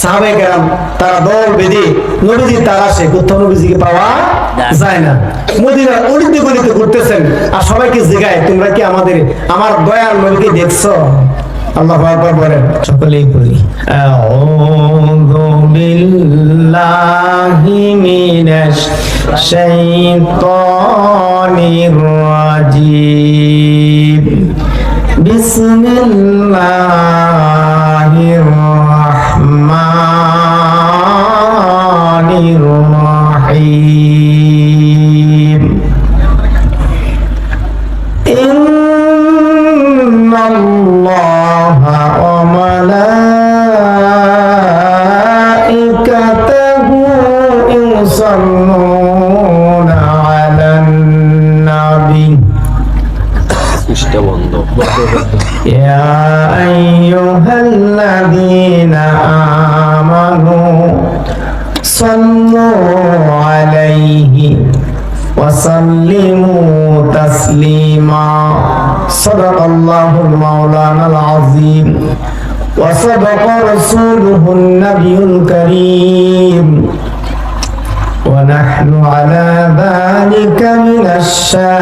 সাহাবাই কেরাম তারা দল বেঁধে নবীজি তার আসে কোথাও নবীজিকে পাওয়া যায় না। মদিনা অলিতে গলিতে ঘুরতেছেন আর সবাইকে জিগায় তোমরা কি আমাদের আমার দয়াল নবীকে দেখছ? আল্লাহ আকবার বলেন। সকলেই বলি আউযু বিল্লাহি মিনাশ শাইতানির রাজিম। বিসমিল্লাহির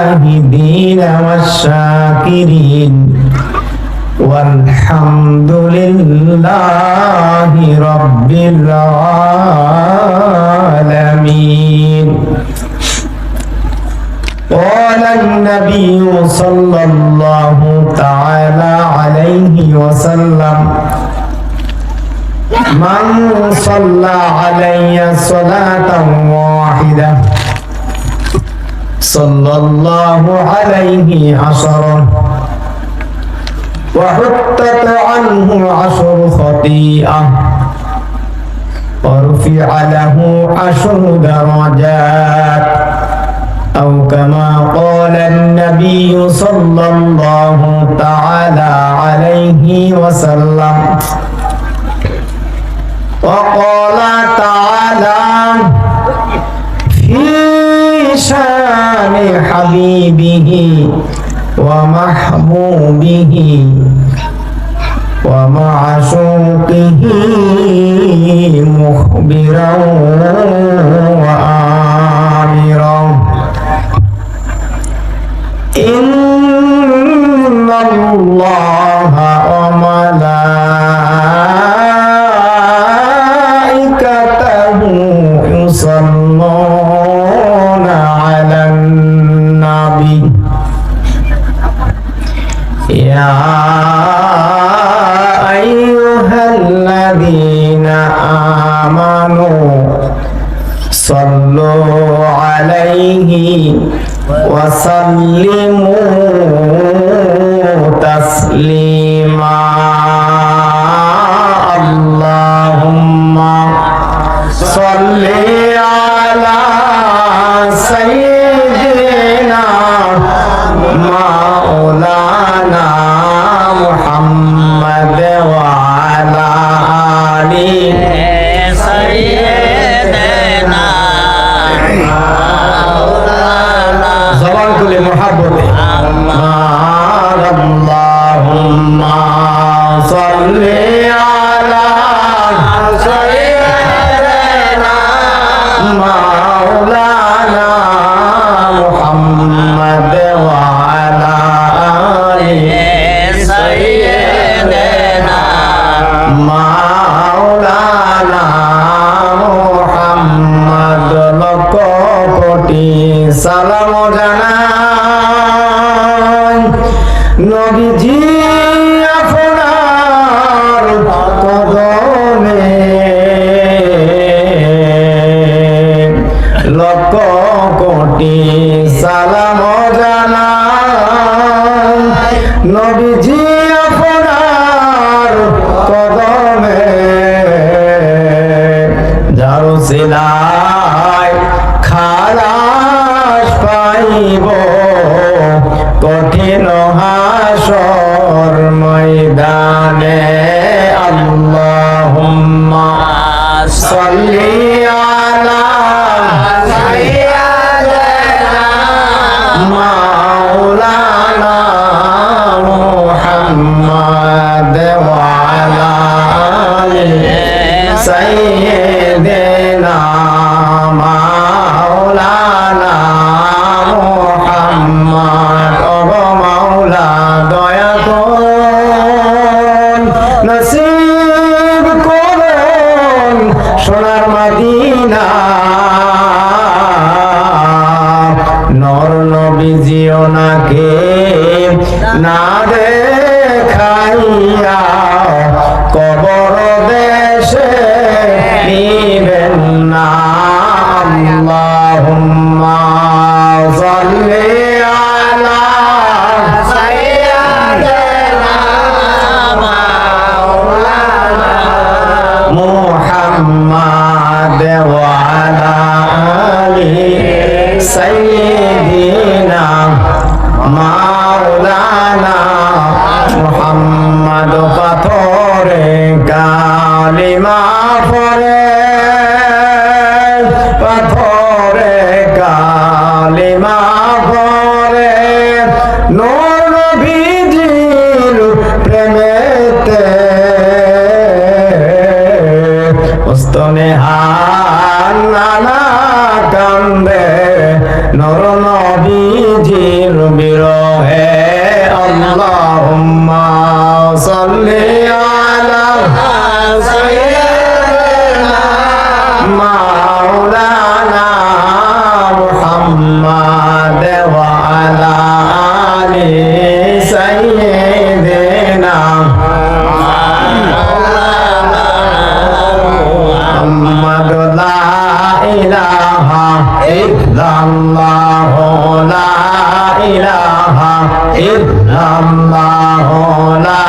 الشاهدين والشاكرين. والحمد لله رب العالمين. قال النبي صلى الله تعالى عليه وسلم من صلى علي صلاة واحدة صلى الله عليه عشرا وحطت عنه عشر خطيئة. ورفع له عشر درجات. أو كما قال النبي صلى الله تعالى عليه وسلم. وقال تعالى حبيبه ومحبوبه ومعشوقه مخبرا وآمرا إن الله وملائكته সালাম হবে লা ইলাহা ইল্লাল্লাহ লা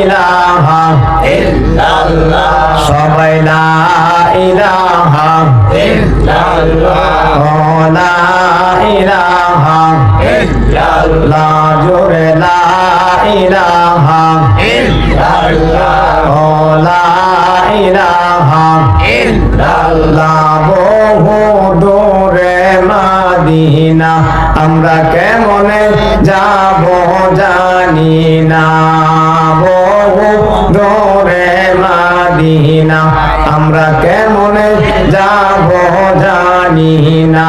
ইলাহা ইল্লাল্লাহ সবাই লা ইলাহা ইল্লাল্লাহ। লা ইলাহা ইল্লাল্লাহ। জোরে লা ইলাহা ইল্লাল্লাহ। লা ইলাহা ইল্লাল্লাহ। মাদিনা আমরা কেমনে যাব জানি না। বহু দূরে মদিনা আমরা কেমনে যাব জানি না।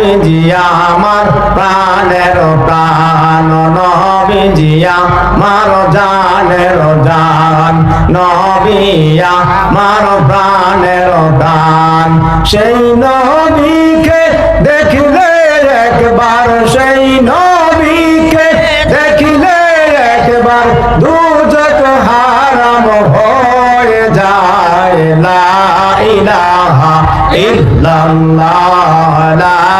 নবীজি আমার প্রাণের প্রাণ। নবীজি আমার জানের জান। নবিয়া আমার প্রাণের প্রাণ। সেই নবীকে দেখলে একবার, সেই নবীকে দেখলে একবার দুজক হারাম হয়ে যায়। লা ইলাহা ইল্লাল্লাহ, লা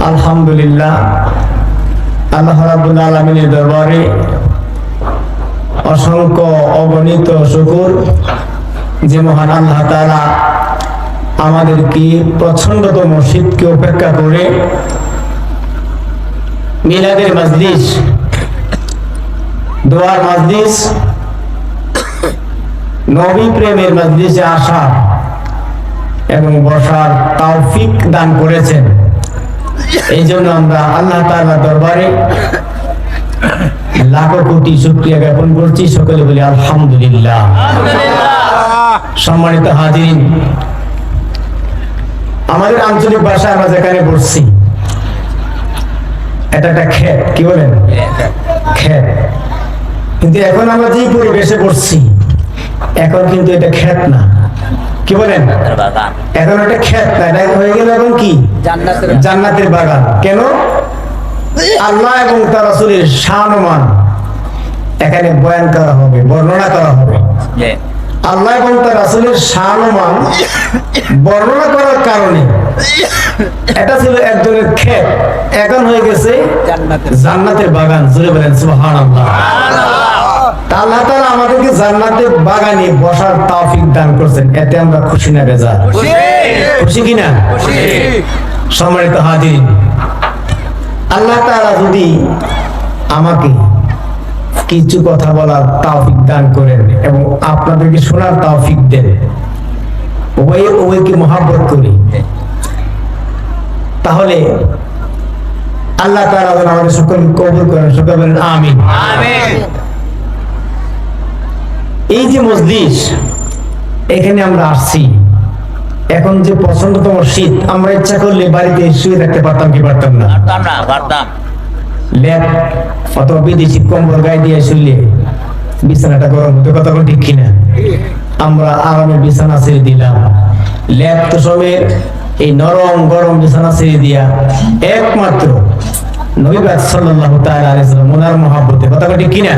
আলহামদুলিল্লাহ, আল্লাহ দরবারে অসংখ্য অগণিত শুকুর যে মহান আল্লাহ তাআলা আমাদেরকে প্রচন্ডতম শীতকে উপেক্ষা করে মিলাদের মজলিস, দোয়ার মজলিস নবী প্রেমের মজলিসে আসা এবং বসার তৌফিক দান করেছেন। এই জন্য আমরা আল্লাহ তাআলার দরবারে লাখো কোটি শুক্রিয়া জ্ঞাপন করছি। সকলে বলি আলহামদুলিল্লাহ। সম্মানিত হাজিরিন আমাদের আঞ্চলিক ভাষা আমরা যেখানে পড়ছি এটা একটা ক্ষেত কি বলেন? ক্ষেত কিন্তু এখন আমরা যে পরিবেশে পড়ছি এখন কিন্তু এটা ক্ষেত না। কি বলেন? এখন একটা ক্ষেত না এটা হয়ে গেল এখন কি? জান্নাতের বাগান। কেন? আল্লাহ এবং তার রাসূলের শানমান এখানে বয়ান করা হবে বর্ণনা করা হবে। আল্লাহ এবং তার রাসূলের শানমান বর্ণনা করার কারণে এটা ছিল একজনের ক্ষেত এখন হয়ে গেছে জান্নাতের জান্নাতের বাগান। জুড়ে বলেন সুবহানাল্লাহ। আল্লাহ তাআলা আমাদেরকে জান্নাতের বাগানে বসার তৌফিক দান করছেন। এতে আমরা খুশি না বেজার খুশি। কিনা? সম্মানিত হাজির আল্লাহ তাআলা যদি আমাকে কিছু কথা বলার তৌফিক দান করেন এবং আপনাদেরকে শোনার তৌফিক দেন ওই ওইকে মহাব্বত করি তাহলে আল্লাহ তাআলা আমাদের সকলকে কবুল করেন সকল বলেন আমিন। আমিন। এই যে মজলিস এখানে আমরা আসছি। এখন যে পছন্দতম শীত আমরা ইচ্ছা করলে বাড়িতে শুয়ে থাকতে পারতাম কি পারতাম না। পারতাম না পারতাম। ল্যাব অথবা বিদেশি কম্বল গায়ে দিয়ে শুলে বিছানাটা গরম হতে কথা ঠিক কিনা? আমরা আরামে বিছানা ছেড়ে দিলাম। ল্যাব তো সবের এই নরম গরম বিছানা ছেড়ে দিয়া একমাত্র নবীবাদ সাল্লাল্লাহু তাআলা আলাইহি সাল্লাম ওনার মহব্বতে কথা কোনো ঠিক কিনা?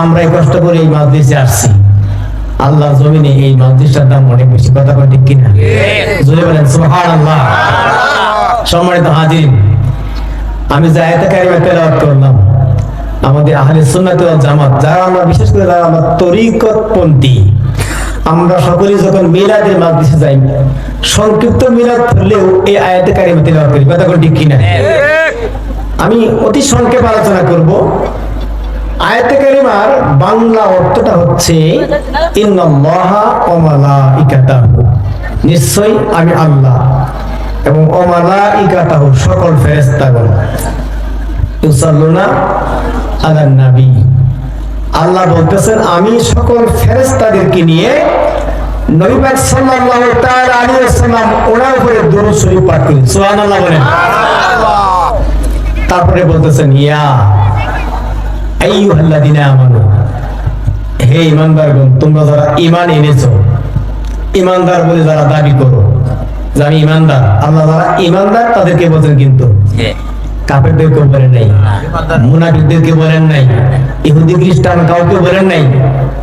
আমরা কষ্ট করে এই মাজলিসে আসছি। আল্লাহ জমিনে এই মাজলিসটার দাম অনেক বেশি কথা কোনো ঠিক কিনা? জোরে বলেন সুবহানাল্লাহ। সম্মানিত হাজির আমি জায়গাতে কারিমা তেলাওয়াত করলাম। আমাদের আহলে সুন্নাত ওয়াল জামাত যারা আমরা বিশেষ করে যারা আমরা তরিকত পন্থী আমরা সকলেই যখন মিলাদের মাজলিসে যাই সংক্ষিপ্ত মিলাদ ধরলেও এই আয়াতে কারিমা তেলাওয়াত করি কথা কোনো ঠিক কিনা? আমি অতি সংক্ষেপ আলোচনা করব। আয়াতে কারিমার বাংলা অর্থটা হচ্ছে মালাইকাতাহু। আমি আল্লাহ এবং ওয়া মালাইকাতাহু সকল ইউসাল্লুনা নবী। আল্লাহ বলতেছেন আমি সকল ফেরেস্তাদেরকে নিয়ে নবী পাক সাল্লাল্লাহু তাআলা আলাইহি ওয়াসাল্লাম ওনার উপরে দরুদ শরীফ পাঠ করি। সুবহানাল্লাহ বলেন। তারপরে বলতেছেন ইয়া আইয়ুহাল্লাযিনা আমানু। হে ইমানদারগণ তোমরা যারা ঈমান এনেছো ইমানদার বলে যারা দাবি করো যে আমি ইমানদার আল্লাহ যারা ইমানদার তাদেরকে বলছেন কিন্তু কাফেরদেরকে বলেন নাই মুনাফিকদেরকে বলেন নাই ইহুদি খ্রিস্টান কাউকে বলেন নাই।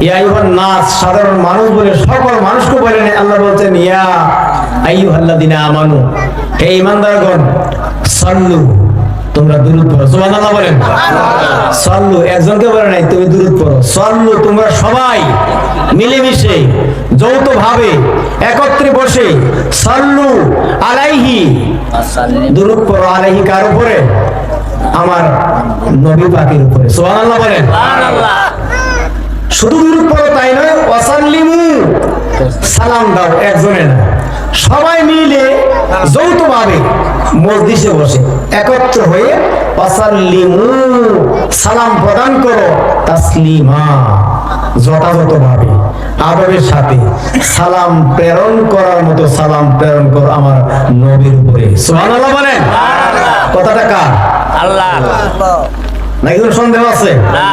ইয়া আইয়ুহান নাস সাধারণ মানুষ বলে সকল মানুষকে বলেন নাই। আল্লাহ বলছেন ইয়া আইয়ুহাল্লাযিনা আমানু। হে ঈমানদারগণ সাল্লু। তোমরা দুরূদ পড়ো। সুবহানাল্লাহ বলেন। সাল্লু একজনকে বলে নাই তুমি দুরূদ পড়ো। সাল্লু তোমরা সবাই মিলেমিশে যৌথভাবে একত্রে বসে সাল্লু আলাইহি দুরূদ পড়ো আলাইহি কার উপরে? আমার নবী পাকের উপরে। সুবহানাল্লাহ বলেন। সুবহানাল্লাহ। শুধু দুরূদ পড়ো তাই নয় ওয়াসাল্লিমু সালাম দাও একজনে না সবাই মিলে যৌথভাবে মসজিদে বসে। একত্র হয়ে ওয়াসাল্লিমু সালাম প্রদান করো তাসলিমা যথাযথভাবে। আদবের সাথে সালাম প্রেরণ করার মতো সালাম প্রেরণ করো আমার নবীর উপরে। সুবহানাল্লাহ বলেন। কথাটা কার? আল্লাহ। নাকি কোনো সন্দেহ আছে? না।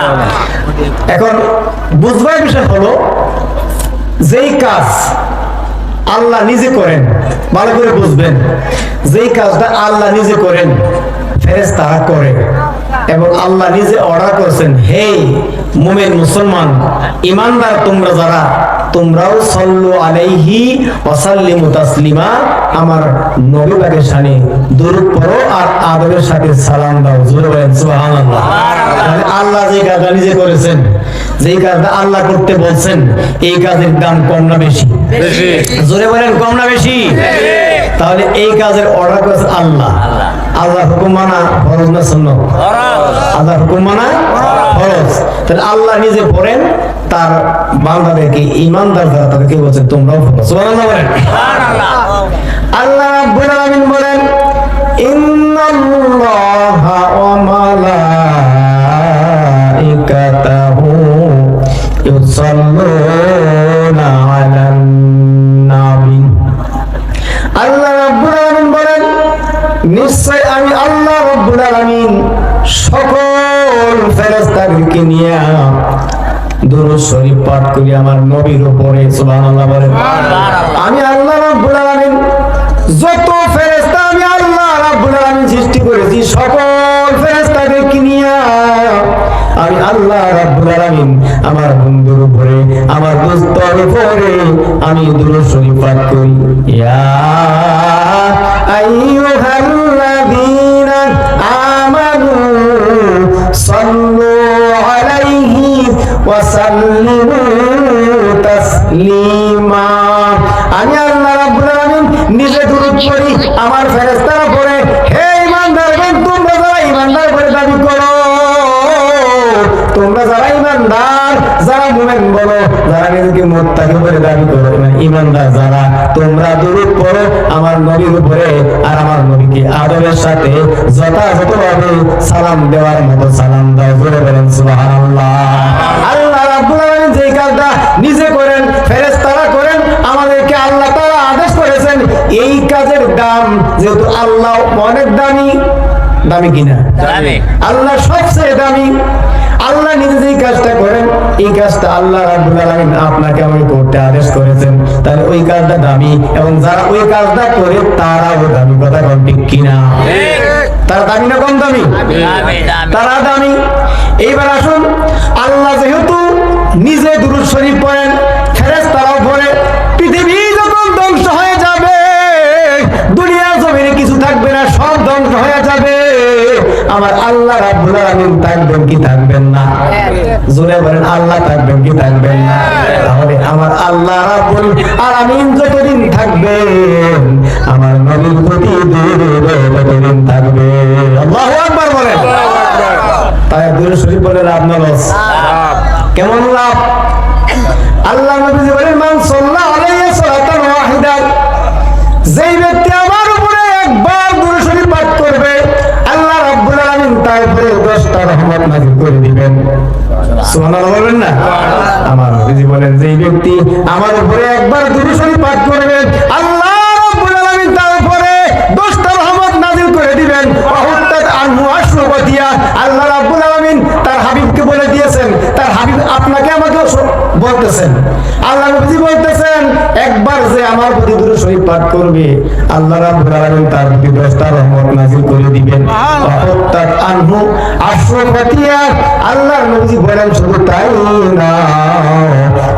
এখন বুঝবার বিষয় হলো যেই কাজ আল্লাহ নিজে করেন। ভালো করে বুঝবেন। যেই কাজটা আল্লাহ নিজে করেন ফেরেস তারা করে। এবং আল্লাহ নিজে অর্ডার করছেন হে মুমিন মুসলমান, ইমানদার তোমরা যারা, তোমরাও সল্লু আলাইহি ওয়াসাল্লিমু তাসলিমা, আমার নবী পাকে শানে দরুদ পড়ো আর আদরের সাথে সালাম দাও। জোরে বলেন, সুবহানাল্লাহ। আল্লাহ যে কাজটা নিজে করেছেন কাজটা আল্লাহ করতে বলছেন এই কাজের দাম কম না বেশি? জোরে বলেন কম না বেশি? তাহলে এই কাজের অর্ডার করেছে আল্লাহ। আল্লাহ হুকুম মানা ফরজ না সুন্নাত? আল্লাহ হুকুম মানা ফরজ। তাহলে আল্লাহ নিজে পড়েন তার বান্দাদেরকে ইমানদার যারা তাদেরকে বলছেন তোমরাও সুবহানাল্লাহ বলেন। আল্লাহ রাব্বুল আলামিন বলেন ইন্নাল্লাহা ইউসাল্লুনা আলান নাবী আল্লাহ রাব্বুল আলামিন বলেন নিশ্চয় আমি আল্লাহ রাব্বুল আলামিন সকল ফেরেশতাদেরকে নিয়ে দুরূদ শরীফ পাঠ করি আমার নবীর উপরে সুবহানাল্লাহ বলেন। আমি আল্লাহ রাব্বুল আলামিন যত ফেরেশতা আমি আল্লাহ রাব্বুল আলামিন সৃষ্টি করেছি সকল ফেরেশতাদেরকে নিয়ে আমি আল্লাহ রাব্বুল আলামিন আমার বন্ধুর উপরে, আমার দোস্তর উপরে আমি দুরূদ শরীফ পাঠ করি। ইয়া আইয়ুহাল্লাযীনা যারা নিজেকে মুত্তাকি বলে দাবি করো মানে ইমানদার যারা তোমরা দরুদ পড়ো আমার নবীর উপরে আর আমার নবীকে আদরের সাথে যথাযথভাবে সালাম দেওয়ার মতো সালাম দাও জোরে বলেন সুবহানাল্লাহ। আল্লাহ রাব্বুল আলামিন যেই কাজটা নিজে করেন ফেরেশতারা করেন আমাদেরকে আল্লাহ তাআলা আদেশ করেছেন এই কাজের দাম যেহেতু আল্লাহ অনেক দামি দামি কিনা? দামি। আল্লাহ সবচেয়ে দামি। আল্লাহ নিজে যেই কাজটা করেন, এই কাজটা আল্লাহ রাব্বুল আপনাকে আমাকে করতে আদেশ করেছেন। তাহলে ওই কাজটা দামি এবং যারা ওই কাজটা করে, তারাও দামি কথা ঠিক কিনা? তারা দামি না কম দামি। তারা দামি। এইবার আসুন, আল্লাহ যেহেতু নিজে দুরুদ শরীফ আমার আল্লাহ রাব্বুল আলামিন থাকবেন কি থাকবেন না? জোরে বলেন, আল্লাহ থাকবেন কি থাকবেন না? তাহলে আমার আল্লাহ রাব্বুল আলামিন যতদিন থাকবেন, আমার নবীর প্রতি ততদিন থাকবে। আল্লাহু আকবার বলেন। তাই দূরে শরীফ বলে লাভ না, লস। কেমন লাভ? আল্লাহ নবী বলেন, মান সাল্লাল্লাহু আলাইহি সাল্লাতান ওয়াহিদা যেই ব্যক্তি আমার আলামিন তার উপরে 10টা রহমত করে বলবেন না? আমার বলেন যেই ব্যক্তি আমার উপরে একবার দূরে শরীফ পাঠ করবেন, আল্লাহ রাব্বুল আলামিন তার উপরে 10টা রহমত নাযিল করে দিবেন ওয়াহুত্তাত আনহু আশরুবাতিয়া আল্লাহ রাব্বুল আলামিন তার হাবিবকে বলে দিয়েছেন তার হাবিব আপনাকে আমাকে বলতেছেন। আল্লাহ নবী বলতেছেন, একবার যে আমার প্রতি দূরে শরীফ পাঠ করবে, আল্লাহ রাব্বুল আলামিন তার প্রতি 10টা রহমত নাযিল করে দিবেন। ওয়াহুত্তাত আনহু আশরুবাতিয়া আল্লাহ নবী বলেন, শুধু তাই না,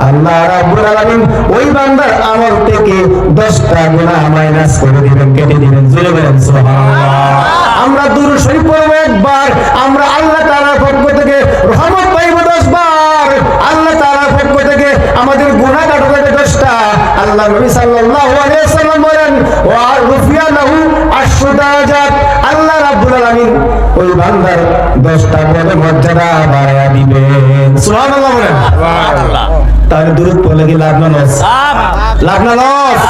আল্লাহ রাব্বুল আলামিন ওই বান্দার আমল থেকে 10টা গুনাহ মাইনাস করে দিবেন। কেটে দিবেন, জোরে বলেন, সুবহানাল্লাহ। আমরা দূর শরীফ পড়ব একবার, আমরা আল্লাহ তাআলার পক্ষ থেকে রহমত পাইবো 10 বার আল্লাহ তাআলার পক্ষ থেকে আমাদের গুনাহ কাটা যাবে 10টা আল্লাহ নবী সাল্লাল্লাহু আলাইহি ওয়াসাল্লাম বলেন ওয়া রুফিয়া লাহু আশরু দারাজাত আল্লাহ রাব্বুল আলামিন ওই বান্দার 10টা পদে মর্যাদা বাড়ায়া দিবেন। সুবহানাল্লাহ বলেন। আল্লাহ। তাহলে দূরত পড়লে কি লাভ না লস? লাভ। না লস?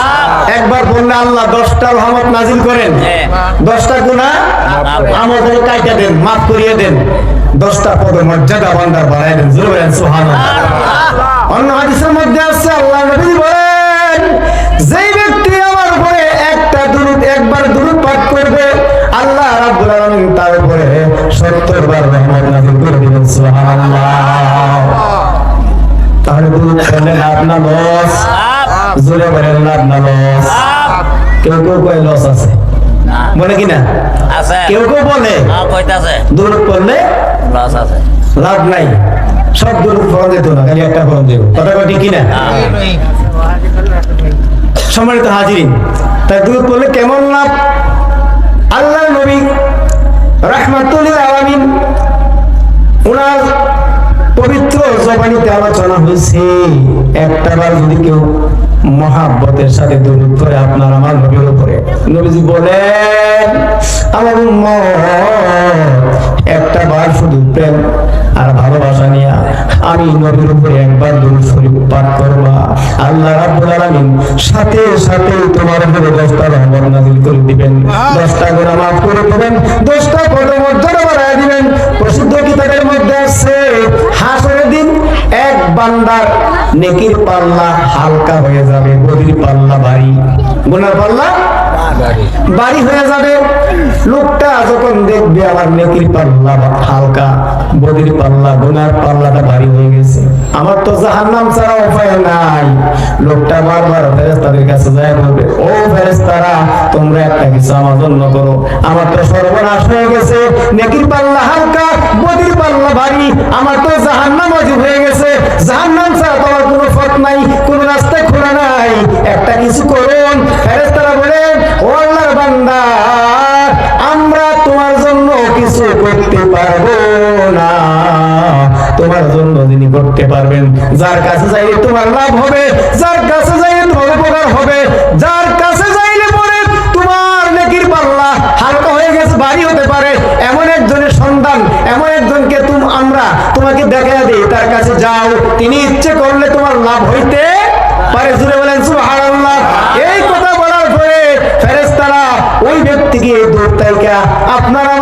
একবার বললে আল্লাহ দশটা রহমত নাজিল করেন। হ্যাঁ। দশটা গুণা আমাদের কাইটা দেন মাফ করিয়ে দেন। দশটা পদ মর্যাদা বান্দার বাড়াই দেন। জোরে বলেন সুবহানাল্লাহ। অন্য হাদিসের মধ্যে আছে আল্লাহ নবী বলেন যেই ব্যক্তি আমার উপরে একটা দুরূদ একবার দুরূদ পাঠ করবে আল্লাহ রাব্বুল আলামিন তার উপরে 70 বার রহমত নাযিল করে দিবেন সুবহানাল্লাহ। তাহলে দুরূদ পড়লে লাভ না লস? জোরে বলেন লাভ না লস? কেউ কেউ কয় লস আছে। বলে কি না? আছে। কেউ কেউ বলে। হ্যাঁ, কইতাছে। দুরূদ পড়লে লস আছে। লাভ নাই। সব দুরূদ ফরন যেত না খালি একটা ফরন দেব কথা ঠিক কিনা? হ্যাঁ। সম্মানিত হাজিরিন তাই দুরুদ পড়লে কেমন লাভ? আল্লাহ নবী রাহমাতুল আলামিন ওনার পবিত্র জবানিতে আলোচনা হয়েছে। একটা বার যদি কেউ মহাব্বতের সাথে দরুদ করে আপনার আমার নবীর উপরে। নবীজি বলেন, আমার একটা বার শুধু প্রেম আর ভালোবাসা নিয়ে আমি নবীর উপরে একবার দরুদ শরীফ পাঠ করবা। আল্লাহ রাব্বুল আলামিন সাথে সাথে তোমার উপরে দশটা রহমত নাযিল করে দিবেন। দশটা গুনাহ মাফ করে দিবেন। দশটা পদ মর্যাদা বাড়ায় দিবেন। প্রসিদ্ধ কিতাবের মধ্যে আছে, হাসরের দিন এক বান্দার নেকির পাল্লা হালকা হয়ে যাবে বদির পাল্লা ভারী। গুনার পাল্লা বাড়ি। হয়ে যাবে। লোকটা যখন দেখবে আমার নেকির পাল্লা হালকা বদির পাল্লা গুনার পাল্লাটা ভারী হয়ে গেছে। আমার তো জাহান্নাম ছাড়া উপায় নাই। লোকটা বারবার ফেরেস্তাদের কাছে যায়, বলবে, ও ফেরেস্তারা তোমরা একটা কিছু আমার জন্য করো। আমার তো সর্বনাশ হয়ে গেছে। নেকির পাল্লা হালকা বদির পাল্লা ভারী, আমার তো জাহান্নাম অজীব হয়ে গেছে। জাহান্নাম ছাড়া তোমার কোনো পথ নাই, কোনো রাস্তা খোলা নাই। একটা কিছু করুন করতে পারবেন। যার কাছে যাইলে তোমার লাভ হবে, যার কাছে যাইলে তোমার উপকার হবে, যার কাছে যাইলে পরে তোমার নেকির পাল্লা হালকা হয়ে গেছে, ভারী হতে পারে। এমন একজনের সন্তান, এমন একজনকে তুম আমরা তোমাকে দেখা দিই, তার কাছে যাও। তিনি ইচ্ছে করলে তোমার লাভ হইতে পারে। জুড়ে বলেন, সুবহানাল্লাহ। এই কথা বলার পরে ফেরেশতারা ওই ব্যক্তিকে দূর থেকে আপনারা